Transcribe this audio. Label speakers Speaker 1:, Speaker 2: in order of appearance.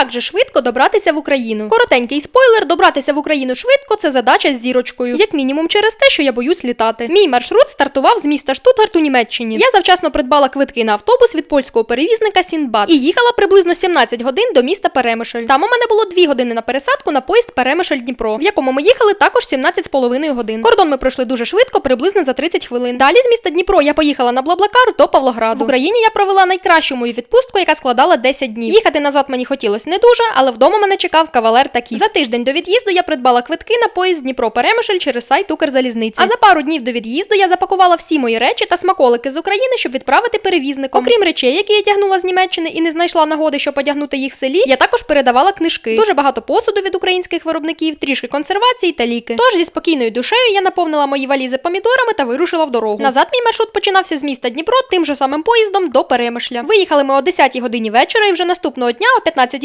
Speaker 1: Як же швидко добратися в Україну? Коротенький спойлер: добратися в Україну швидко це задача з зірочкою, як мінімум через те, що я боюсь літати. Мій маршрут стартував з міста Штутгарт у Німеччині. Я завчасно придбала квитки на автобус від польського перевізника Сінбад і їхала приблизно 17 годин до міста Перемишль. Там у мене було 2 години на пересадку на поїзд Перемишль Дніпро, в якому ми їхали також 17,5 годин. Кордон ми пройшли дуже швидко, приблизно за 30 хвилин. Далі з міста Дніпро я поїхала на Блаблакар до Павлограду. В Україні я провела найкращу мою відпустку, яка складала 10 днів. Їхати назад мені хотілося не дуже, але вдома мене чекав кавалер такий. За тиждень до від'їзду я придбала квитки на поїзд Дніпро Перемишль через сайт Укрзалізниці. А за пару днів до від'їзду я запакувала всі мої речі та смаколики з України, щоб відправити перевізником. Окрім речей, які я тягнула з Німеччини і не знайшла нагоди, щоб одягнути їх в селі. Я також передавала книжки. Дуже багато посуду від українських виробників, трішки консервації та ліки. Тож зі спокійною душею я наповнила мої валізи помідорами та вирушила в дорогу. Назад мій маршрут починався з міста Дніпро тим же самим поїздом до Перемишля. Виїхали ми о 10 годині вечора, і вже наступного дня о 15